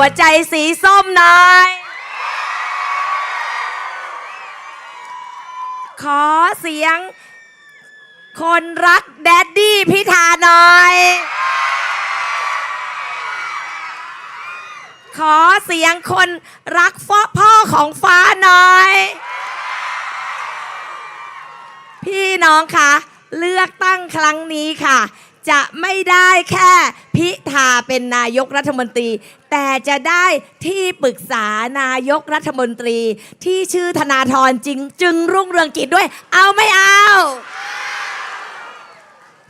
หัวใจสีส้มหน่อย ขอเสียง คนรักแดดดี้พิธาหน่อย ขอเสียงคนรักพ่อพ่อของฟ้าหน่อย พี่น้องคะเลือกตั้งครั้งนี้ค่ะ จะไม่ได้แค่พิธาเป็นนายกรัฐมนตรี แต่จะได้ที่ปรึกษานายกรัฐมนตรี ที่ชื่อธนาธรจริง จึงรุ่งเรืองกิจด้วย เอาไม่เอา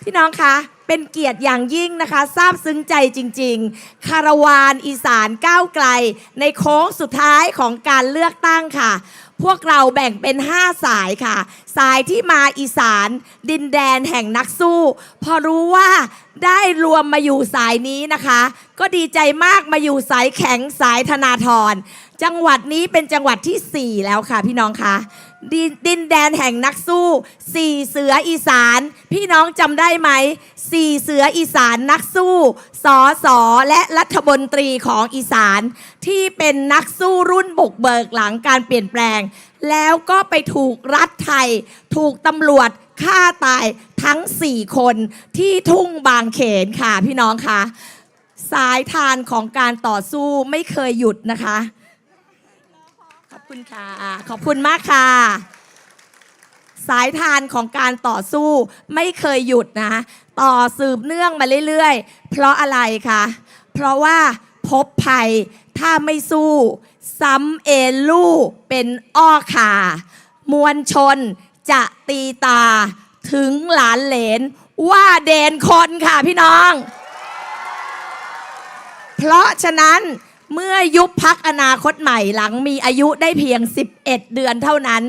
พี่น้องคะ เป็นเกียรติอย่างยิ่งนะคะซาบซึ้งใจจริง ๆ คาราวานอีสานก้าวไกล ในโค้งสุดท้ายของการเลือกตั้งค่ะ พวกเราแบ่งเป็น 5 สายค่ะ สายที่มาอีสาน ดินแดนแห่งนักสู้ พอรู้ว่าได้รวมมาอยู่สายนี้นะคะ ก็ดีใจมากมาอยู่สายแข็งสายธนาธรจังหวัดนี้เป็นจังหวัดทีสี่4 แล้วค่ะพี่น้องคะ ดนดินแดนแห่งนักสู้สี่เสืออีสาน พี่น้องจำได้ไหมสี่เสืออีสานนักสู้สอสอและรัฐมนตรีของอีสาน ที่เป็นนักสู้รุ่นบุกเบิกหลังการเปลี่ยนแปลง แล้วก็ไปถูกรัฐไทย ถูกตำรวจฆ่าตายทั้ง4คนที่ทุ่งบางเขนค่ะพี่น้องคะสายทานของการต่อสู้ไม่เคยหยุดนะคะ ขอบคุณค่ะ ขอบคุณมากค่ะ สายทานของการต่อสู้ไม่เคยหยุดนะ ต่อสืบเนื่องมาเรื่อยๆ เพราะอะไรคะ เพราะว่าพบภัยถ้าไม่สู้ ซ้ำเอลู่เป็นอ้อขามวลชนจะตีตาถึงหลานเหลนว่าเดนคนค่ะพี่น้อง เพราะฉะนั้น เมื่อยุบพักอนาคตใหม่หลังมีอายุได้เพียง 11 เดือนเท่านั้น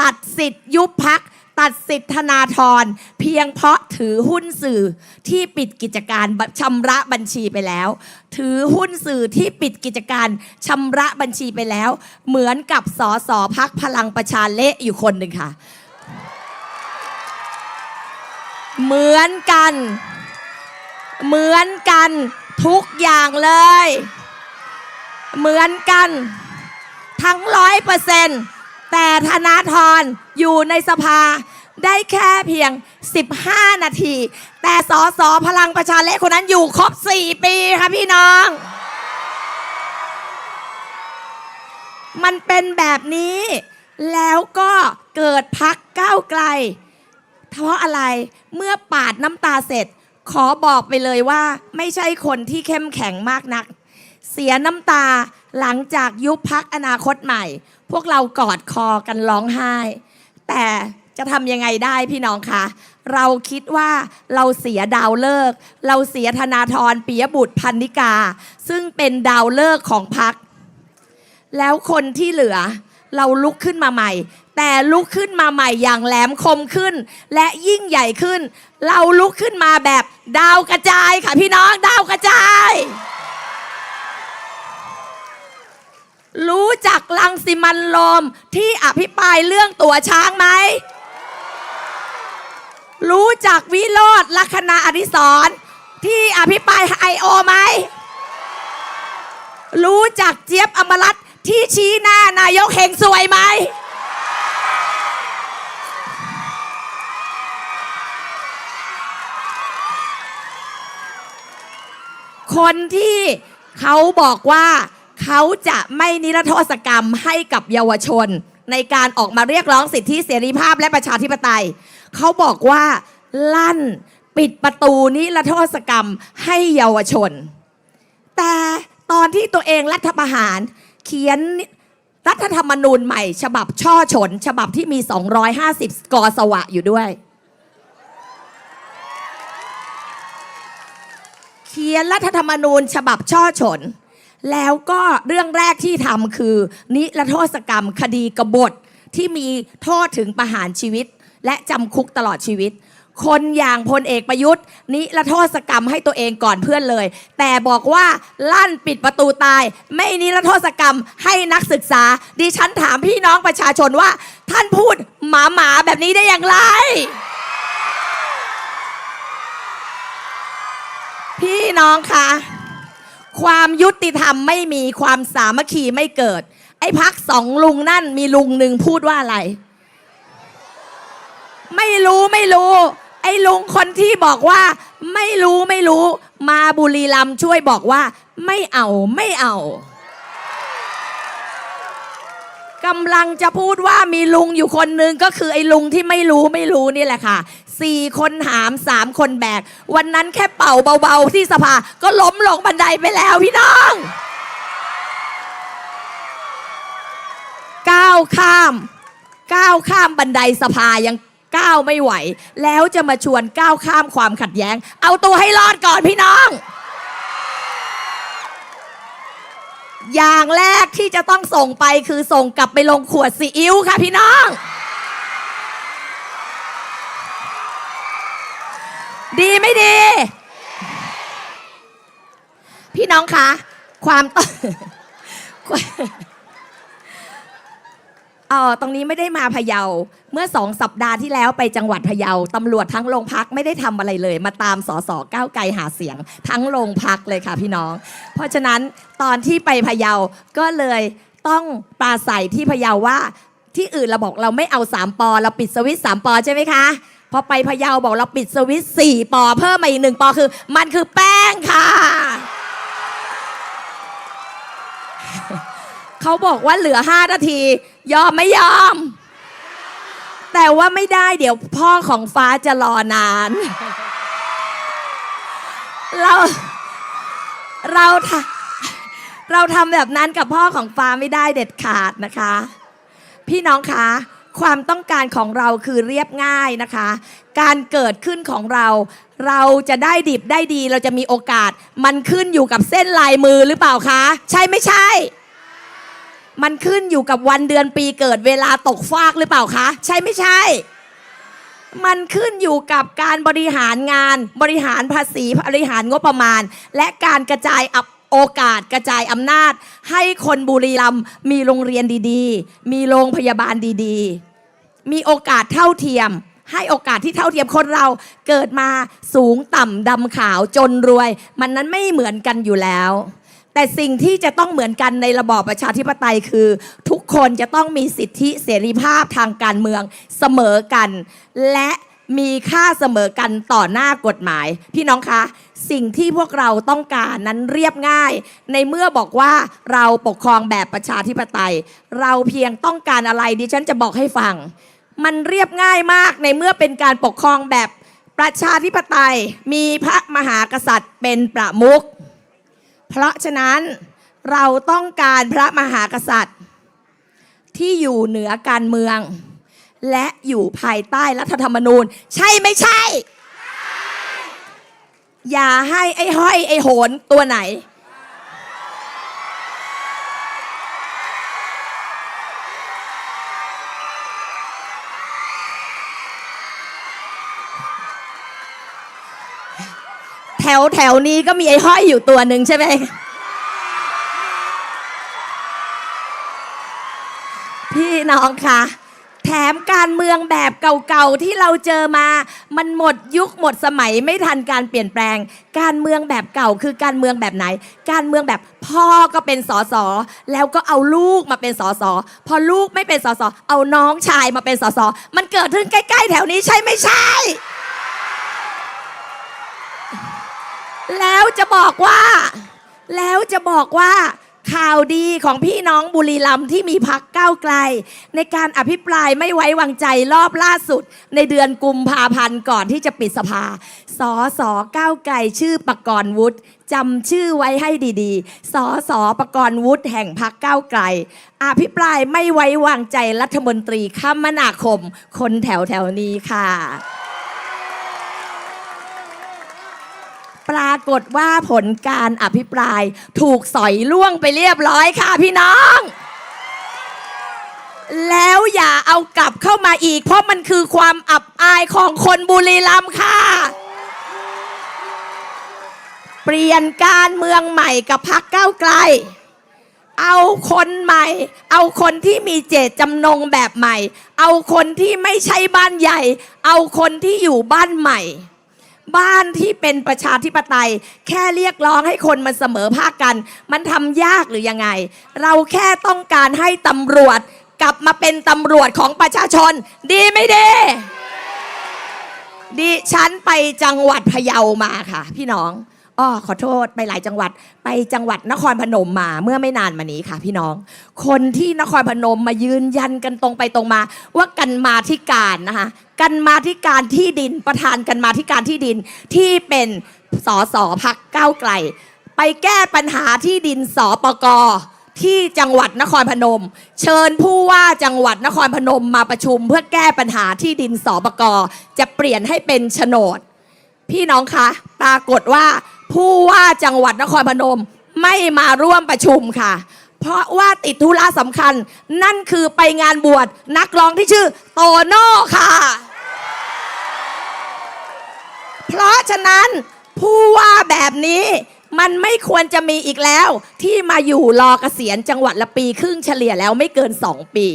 ตัดสิทธิ์ยุบพักตัดสิทธิ์ธนาธรเพียงเพราะถือหุ้นสื่อที่ปิดกิจการชำระบัญชีไปแล้ว ถือหุ้นสื่อที่ปิดกิจการชำระบัญชีไปแล้ว เหมือนกับสอสอพักพลังประชาเละอยู่คนหนึ่งค่ะ เหมือนกัน เหมือนกันทุกอย่างเลย เหมือนกัน ทั้งร้อยเปอร์เซนต์แต่ธนาธรอยู่ในสภาได้แค่เพียง 15 นาที แต่สอสอพลังประชาเละคนนั้นอยู่ครบ 4 ปีค่ะพี่น้อง มันเป็นแบบนี้ แล้วก็เกิดพักก้าวไกล เพราะอะไรเมื่อปาดน้ำตาเสร็จ ขอบอกไปเลยว่า ไม่ใช่คนที่เข้มแข็งมากนัก เสียน้ำตาหลังจากยุบพักอนาคตใหม่ พวกเรากอดคอกันร้องไห้ แต่จะทำยังไงได้พี่น้องคะ เราคิดว่าเราเสียดาวเลิก เราเสียธนาธรปิยบุตรพันนิกา ซึ่งเป็นดาวเลิกของพัก แล้วคนที่เหลือเราลุกขึ้นมาใหม่ แต่ลุกขึ้นมาใหม่อย่างแหลมคมขึ้น และยิ่งใหญ่ขึ้น เราลุกขึ้นมาแบบดาวกระจายค่ะพี่น้องดาวกระจาย รู้จักลังสิมันโลมที่อภิปรายเรื่องตัวช้างไหม รู้จักวิโรธลัคนาอดิศรที่อภิปรายไอโอไหม รู้จักเจี๊ยบอมรัตที่ชี้หน้านายกเฮงสวยไหม คนที่เขาบอกว่า เขาจะไม่นิรโทษกรรมให้กับเยาวชน ในการออกมาเรียกร้องสิทธิเสรีภาพและประชาธิปไตย เขาบอกว่าลั่นปิดประตูนิรโทษกรรมให้เยาวชน แต่ตอนที่ตัวเองรัฐประหาร เขียนรัฐธรรมนูญใหม่ ฉบับช่อฉน ฉบับที่มี 250 กอสวะอยู่ด้วย เขียนรัฐธรรมนูญฉบับช่อฉน แล้วก็เรื่องแรกที่ทำคือ นิรโทษกรรมคดีกบฏที่มีโทษถึงประหารชีวิต และจำคุกตลอดชีวิต คนอย่างพลเอกประยุทธ์ นิรโทษกรรมให้ตัวเองก่อนเพื่อนเลย แต่บอกว่าลั่นปิดประตูตาย ไม่นิรโทษกรรมให้นักศึกษา ดิฉันถามพี่น้องประชาชนว่า ท่านพูดหมาหมาแบบนี้ได้อย่างไร พี่น้องคะ ความยุติธรรมไม่มีความสามัคคีไม่เกิด ไอ้พักสองลุงนั่นมีลุงหนึ่งพูดว่าอะไร ไม่รู้ไม่รู้ ไอ้ลุงคนที่บอกว่า ไม่รู้ไม่รู้ มาบุรีรัมช่วยบอกว่า ไม่เอาไม่เอากำลังจะพูดว่ามีลุงอยู่คนนึงก็คือไอ้ลุงที่ไม่รู้ไม่รู้นี่แหละค่ะ สี่คนหามสามคนแบก วันนั้นแค่เป่าเบาๆที่สภาก็ล้มลงบันไดไปแล้วพี่น้องก้าวข้ามก้าวข้ามบันไดสภายังก้าวไม่ไหว แล้วจะมาชวนก้าวข้ามความขัดแย้ง เอาตัวให้รอดก่อนพี่น้อง อย่างแรกที่จะต้องส่งไปคือส่งกลับไปลงขวดซีอิ๊วค่ะพี่น้อง ดีไม่ดี พี่น้องคะ ความต้องเออตรงนี้ไม่ได้มาพะเยา เมื่อสองสัปดาห์ที่แล้วไปจังหวัดพะเยาตำรวจทั้งโรงพักไม่ได้ทำอะไรเลย มาตามสสก้าวไกลหาเสียง ทั้งโรงพักเลยค่ะพี่น้อง เพราะฉะนั้นตอนที่ไปพะเยาก็เลยต้องปราศัยที่พะเยาว่า ที่อื่นเราบอกเราไม่เอาสามปอเราปิดสวิตสามปอใช่ไหมคะ พอไปพะเยาบอกเราปิดสวิตสี่ปอเพิ่มมาอีกหนึ่งปอคือ มันคือแป้งค่ะ เขาบอกว่าเหลือ5นาที ยอมไม่ยอม แต่ว่าไม่ได้เดี๋ยวพ่อของฟ้าจะรอนาน เรา เราเราทำแบบนั้นกับพ่อของฟ้าไม่ได้เด็ดขาดนะคะ พี่น้องคะ ความต้องการของเราคือเรียบง่ายนะคะ การเกิดขึ้นของเรา เราจะได้ดิบได้ดี เราจะมีโอกาส มันขึ้นอยู่กับเส้นลายมือหรือเปล่าคะ ใช่ไม่ใช่ มันขึ้นอยู่กับวันเดือนปีเกิดเวลาตกฟากหรือเปล่าคะ ใช่ไม่ใช่ มันขึ้นอยู่กับการบริหารงาน บริหารภาษีบริหารงบประมาณ และการกระจายอับ โอกาสกระจายอำนาจ ให้คนบุรีรัมย์มีโรงเรียนดีๆ มีโรงพยาบาลดีๆ มีโอกาสเท่าเทียม ให้โอกาสที่เท่าเทียมคนเราเกิดมาสูงต่ำดำขาวจนรวย มันนั้นไม่เหมือนกันอยู่แล้ว แต่สิ่งที่จะต้องเหมือนกันในระบอบประชาธิปไตยคือ ทุกคนจะต้องมีสิทธิเสรีภาพทางการเมืองเสมอกัน และ มีค่าเสมอกันต่อหน้ากฎหมาย พี่น้องคะ สิ่งที่พวกเราต้องการนั้นเรียบง่าย ในเมื่อบอกว่าเราปกครองแบบประชาธิปไตย เราเพียงต้องการอะไรดิฉันจะบอกให้ฟัง มันเรียบง่ายมากในเมื่อเป็นการปกครองแบบประชาธิปไตยมีพระมหากษัตริย์เป็นประมุขเพราะฉะนั้นเราต้องการพระมหากษัตริย์ ที่อยู่เหนือการเมือง และอยู่ภายใต้รัฐธรรมนูญ ใช่ไม่ใช่ อย่าให้ไอ้ห้อยไอ้โหนตัวไหน แถวแถวนี้ก็มีไอ้ห้อยอยู่ตัวหนึ่งใช่ไหมพี่น้องคะ แถมการเมืองแบบเก่าๆที่เราเจอมา มันหมดยุคหมดสมัยไม่ทันการเปลี่ยนแปลง การเมืองแบบเก่าคือการเมืองแบบไหน การเมืองแบบพ่อก็เป็นสสแล้วก็เอาลูกมาเป็นสสพอลูกไม่เป็นสสเอาน้องชายมาเป็นสสมันเกิดขึ้นใกล้ ๆ แถวนี้ใช่ไม่ใช่ แล้วจะบอกว่า แล้วจะบอกว่า ข่าวดีของพี่น้องบุรีรัมย์ที่มีพักก้าวไกล ในการอภิปรายไม่ไว้วางใจรอบล่าสุด ในเดือนกุมภาพันธ์ก่อนที่จะปิดสภาสอสอก้าวไกลชื่อประกรณ์วุฒิจำชื่อไว้ให้ดีๆสอสอประกรณ์วุฒิแห่งพักก้าวไกล อภิปรายไม่ไว้วางใจรัฐมนตรีคมนาคม คนแถวแถวนี้ค่ะ ปรากฏว่าผลการอภิปรายถูกสอยล่วงไปเรียบร้อยค่ะพี่น้อง แล้วอย่าเอากลับเข้ามาอีก เพราะมันคือความอับอายของคนบุรีรัมย์ค่ะ เปลี่ยนการเมืองใหม่กับพักก้าไกล เอาคนใหม่ เอาคนที่มีเจตจำนงแบบใหม่ เอาคนที่ไม่ใช่บ้านใหญ่ เอาคนที่อยู่บ้านใหม่ บ้านที่เป็นประชาธิปไตย แค่เรียกร้องให้คนมันเสมอภาคกัน มันทำยากหรือยังไง เราแค่ต้องการให้ตำรวจกลับมาเป็นตำรวจของประชาชน ดีไม่ดีดิฉันไปจังหวัดพะเยามาค่ะ พี่น้อง อ้อขอโทษไปหลายจังหวัดไปจังหวัดนครพนมมาเมื่อไม่นานมานี้ค่ะ พี่น้อง คนที่นครพนมมายืนยันกันตรงไปตรงมา ว่ากันมาที่การนะคะกันมาที่การที่ดินประธานกันมาที่การที่ดินที่เป็นสสพักก้าวไกล ไปแก้ปัญหาที่ดินสปกที่จังหวัดนครพนม เชิญผู้ว่าจังหวัดนครพนมมาประชุม เพื่อแก้ปัญหาที่ดินสปกจะเปลี่ยนให้เป็นโฉนด พี่น้องคะปรากฏว่า ผู้ว่าจังหวัดนครพนมไม่มาร่วมประชุมค่ะ เพราะว่าติดธุระสำคัญ นั่นคือไปงานบวชนักร้องที่ชื่อโตโน่ค่ะ เพราะฉะนั้นผู้ว่าแบบนี้ มันไม่ควรจะมีอีกแล้ว ที่มาอยู่รอเกษียณจังหวัดละปีครึ่งเฉลี่ยแล้วไม่เกิน 2 ปี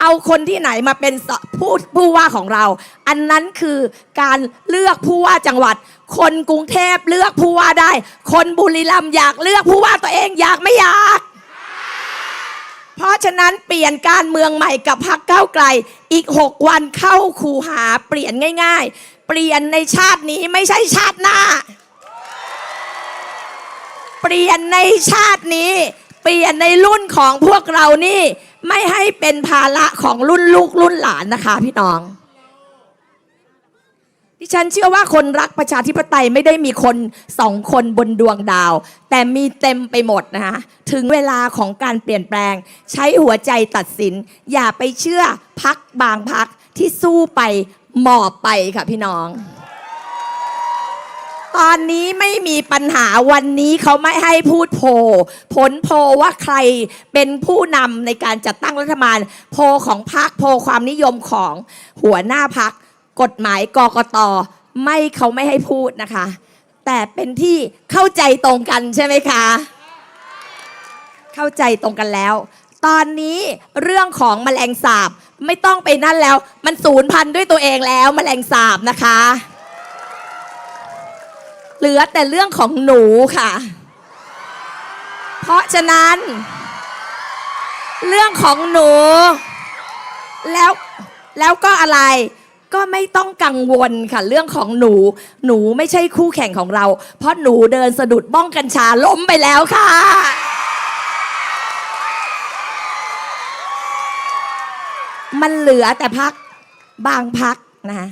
เอาคนที่ไหนมาเป็นผู้ผู้ว่าของเรา อันนั้นคือการเลือกผู้ว่าจังหวัด คนกรุงเทพเลือกผู้ว่าได้ คนบุรีรัมย์อยากเลือกผู้ว่าตัวเองอยากไม่อยาก เพราะฉะนั้นเปลี่ยนการเมืองใหม่กับพรรคก้าไกล อีก 6 วันเข้าคูหาเปลี่ยนง่าย ๆ เปลี่ยนในชาตินี้ไม่ใช่ชาติหน้า ปลี่ยนในชาตินี้ เปลี่ยนในรุ่นของพวกเรานี่ ไม่ให้เป็นภาระของรุ่นลูกรุ่นหลานนะคะ พี่น้องดิฉันเชื่อว่าคนรักประชาธิปไตยไม่ได้มีคนสองคนบนดวงดาว แต่มีเต็มไปหมดนะคะถึงเวลาของการเปลี่ยนแปลง ใช้หัวใจตัดสิน อย่าไปเชื่อพักบางพักที่สู้ไปหมอบไปค่ะพี่น้อง ตอนนี้ไม่มีปัญหาวันนี้เขาไม่ให้พูดโพผลโพว่าใครเป็นผู้นำในการจัดตั้งรัฐบาล โพของพรรคโพความนิยมของหัวหน้าพักกฎหมายกกตไม่เขาไม่ให้พูดนะคะ แต่เป็นที่เข้าใจตรงกันใช่ไหมคะ เข้าใจตรงกันแล้ว ตอนนี้เรื่องของแมลงสาบไม่ต้องไปนั่นแล้ว มันสูญพันธุ์ด้วยตัวเองแล้วแมลงสาบนะคะ ลือแต่เรื่องของหนูค่ะ เพราะฉะนั้น เรื่องของหนู แล้วแล้วก็อะไรก็ไม่ต้องกังวลค่ะ เรื่องของหนู หนูไม่ใช่คู่แข่งของเรา เพราะหนูเดินสะดุดบ้องกัญชาล้มไปแล้วค่ะมันเหลือแต่พักบางพักนะคะ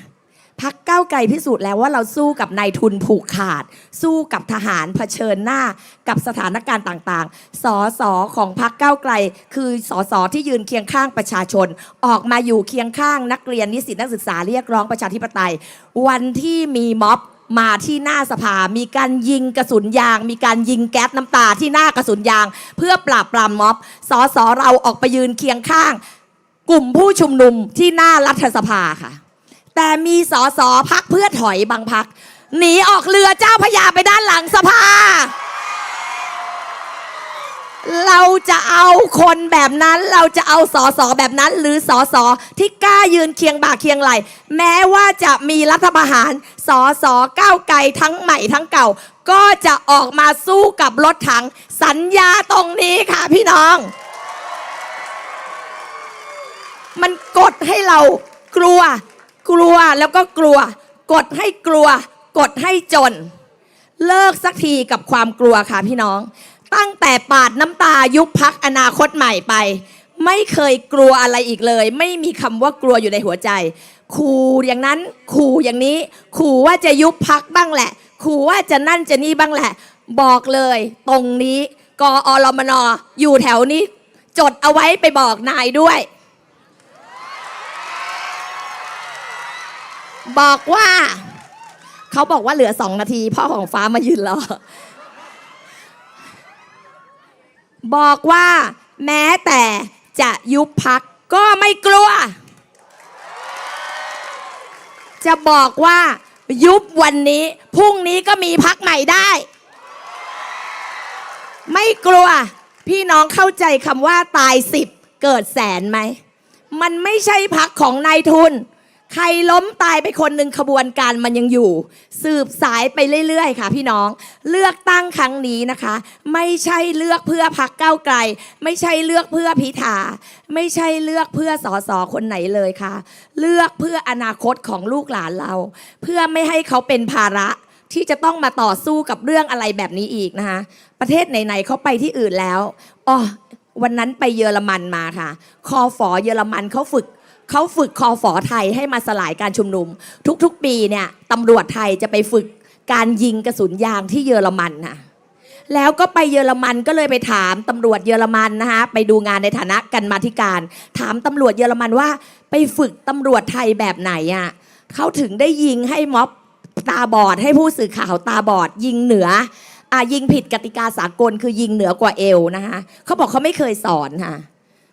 พักเก้าไกลพิสูจน์แล้วว่าเราสู้กับนายทุนผูกขาด สู้กับทหารเผชิญหน้ากับสถานการณ์ต่างๆ สอสอของพักเก้าไกล คือสอสอที่ยืนเคียงข้างประชาชน ออกมาอยู่เคียงข้างนักเรียนนิสิตนักศึกษาเรียกร้องประชาธิปไตย วันที่มีม็อบมาที่หน้าสภา มีการยิงกระสุนยาง มีการยิงแก๊สน้ำตาที่หน้ากระสุนยาง เพื่อปราบปรามม็อบ สอสอเราออกไปยืนเคียงข้าง กลุ่มผู้ชุมนุมที่หน้ารัฐสภาค่ะ แต่มีสอสอพักเพื่อถอยบางพัก หนีออกเรือเจ้าพระยาไปด้านหลังสภา เราจะเอาคนแบบนั้นเราจะเอาสอสอแบบนั้น หรือสอสอที่กล้ายืนเคียงบ่าเคียงไหล แม้ว่าจะมีรัฐประหารสอสอก้าวไกลทั้งใหม่ทั้งเก่า ก็จะออกมาสู้กับรถถัง สัญญาตรงนี้ค่ะพี่น้อง มันกดให้เรากลัว กลัวแล้วก็กลัว กดให้กลัว กดให้จน เลิกสักทีกับความกลัวค่ะพี่น้อง ตั้งแต่ปาดน้ำตายุบพักอนาคตใหม่ไป ไม่เคยกลัวอะไรอีกเลย ไม่มีคำว่ากลัวอยู่ในหัวใจขู่อย่างนั้นขู่อย่างนี้ขู่ว่าจะยุบพักบ้างแหละขู่ว่าจะนั่นจะนี่บ้างแหละ บอกเลย ตรงนี้กออรมนออยู่แถวนี้ จดเอาไว้ไปบอกนายด้วย บอกว่า เขาบอกว่าเหลือสองนาที พ่อของฟ้ามายืนรอ บอกว่าแม้แต่จะยุบพักก็ไม่กลัว จะบอกว่ายุบวันนี้พรุ่งนี้ก็มีพักใหม่ได้ ไม่กลัว พี่น้องเข้าใจคำว่าตายสิบเกิดแสนไหม มันไม่ใช่พักของนายทุน ใครล้มตายไปคนหนึ่งขบวนการมันยังอยู่ สืบสายไปเรื่อยๆ ค่ะ พี่น้อง เลือกตั้งครั้งนี้นะคะ ไม่ใช่เลือกเพื่อพักเก้าไกล ไม่ใช่เลือกเพื่อพิธาไม่ใช่เลือกเพื่อสอสอคนไหนเลยค่ะ เลือกเพื่ออนาคตของลูกหลานเรา เพื่อไม่ให้เขาเป็นภาระที่จะต้องมาต่อสู้กับเรื่องอะไรแบบนี้อีกนะคะ ประเทศไหนๆเขาไปที่อื่นแล้วอ๋อวันนั้นไปเยอรมันมาค่ะ คอฝอเยอรมันเขาฝึก เขาฝึกคอฝอไทยให้มาสลายการชุมนุม ทุกๆ ปีเนี่ยตำรวจไทยจะไปฝึกการยิงกระสุนยางที่เยอรมันน่ะแล้วก็ไปเยอรมันก็เลยไปถามตำรวจเยอรมันนะคะไปดูงานในฐานะกันมาธิการ ถามตำรวจเยอรมันว่า ไปฝึกตำรวจไทยแบบไหนอะเขาถึงได้ยิงให้ม็อบตาบอดให้ผู้สื่อข่าวตาบอด ยิงเหนืออะยิงผิดกติกาสากลคือยิงเหนือกว่าเอวนะคะเขาบอกเขาไม่เคยสอนค่ะ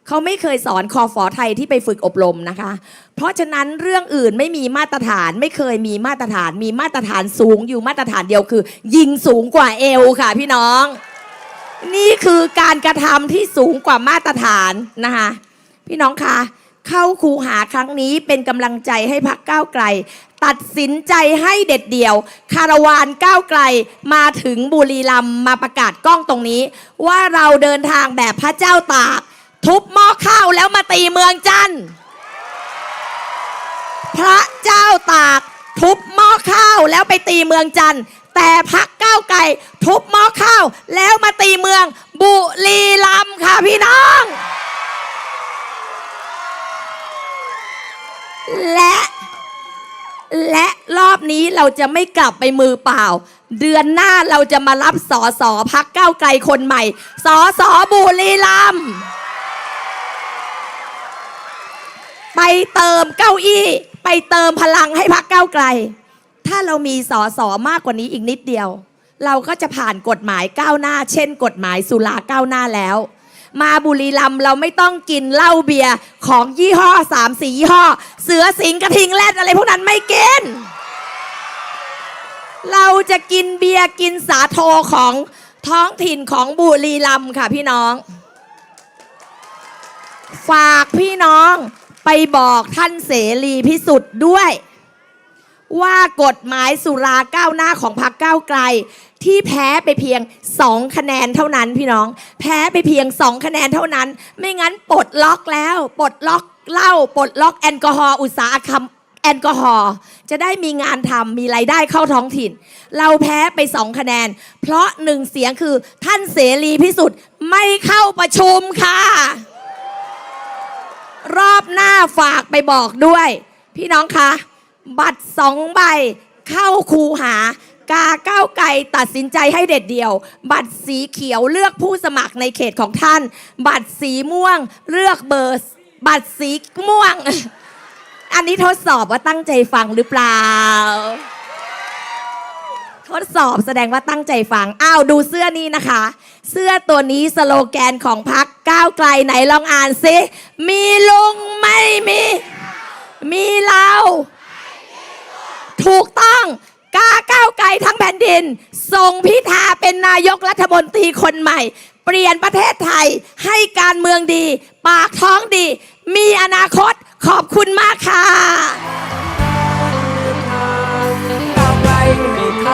เขาไม่เคยสอนคอฟอไทยที่ไปฝึกอบรมนะคะ เพราะฉะนั้นเรื่องอื่นไม่มีมาตรฐานไม่เคยมีมาตรฐาน มีมาตรฐานสูงอยู่มาตรฐานเดียวคือ ยิงสูงกว่าเอวค่ะพี่น้อง นี่คือการกระทำที่สูงกว่ามาตรฐานนะคะพี่น้องคะเข้าคูหาครั้งนี้เป็นกำลังใจให้พักก้าวไกล ตัดสินใจให้เด็ดเดี่ยว คาราวานก้าวไกลมาถึงบุรีรัมย์มาประกาศกล้องตรงนี้ ว่าเราเดินทางแบบพระเจ้าตาก ทุบหม้อข้าวแล้วมาตีเมืองจันทร์พระเจ้าตาก ทุบหม้อข้าวแล้วไปตีเมืองจันทร์แต่พักก้าวไกลทุบหม้อข้าว แล้วมาตีเมืองบุรีรัมย์ค่ะพี่น้อง และและรอบนี้เราจะไม่กลับไปมือเปล่า เดือนหน้าเราจะมารับสอสอพักก้าวไกลคนใหม่ สอสอบุรีรัมย์ ไปเติมเก้าอี้ ไปเติมพลังให้พักก้าวไกล ถ้าเรามีสอสอมากกว่านี้อีกนิดเดียว เราก็จะผ่านกฎหมายก้าวหน้า เช่น กฎหมายสุราก้าวหน้าแล้ว มาบุรีรัมย์เราไม่ต้องกินเหล้าเบียร์ของยี่ห้อสามสียี่ห้อ เสือสิงกระทิงแรดอะไรพวกนั้นไม่กิน เราจะกินเบียร์กินสาโทของท้องถิ่นของบุรีรัมย์ค่ะพี่น้อง ฝากพี่น้อง ไปบอกท่านเสรีพิสุทธิ์ด้วย ว่ากฎหมายสุราก้าวหน้าของพรรคก้าวไกล ที่แพ้ไปเพียง2คะแนนเท่านั้นพี่น้อง แพ้ไปเพียง2คะแนนเท่านั้น ไม่งั้นปลดล็อกแล้ว ปลดล็อกเหล้าปลดล็อกแอลกอฮอล์อุตสาหกรรมแอลกอฮอล์จะได้มีงานทำมีไรายได้เข้าท้องถิ่น เราแพ้ไป2คะแนน เพราะหนึ่งเสียงคือท่านเสรีพิสุทธิ์ไม่เข้าประชุมค่ะ รอบหน้าฝากไปบอกด้วย พี่น้องคะ บัตรสองใบเข้าคูหากาก้าวไกลตัดสินใจให้เด็ดเดี่ยว บัตรสีเขียวเลือกผู้สมัครในเขตของท่าน บัตรสีม่วงเลือกเบอร์ บัตรสีม่วง อันนี้ทดสอบว่าตั้งใจฟังหรือเปล่า ทดสอบแสดงว่าตั้งใจฟัง อ้าวดูเสื้อนี้นะคะ เสื้อตัวนี้สโลแกนของพักก้าวไกลไหนลองอ่านซิ มีลุงไม่มี มีเรา ถูกต้องกาก้าวไกลทั้งแผ่นดิน ส่งพิธาเป็นนายกรัฐมนตรีคนใหม่ เปลี่ยนประเทศไทยให้การเมืองดี ปากท้องดี มีอนาคตขอบคุณมากค่ะ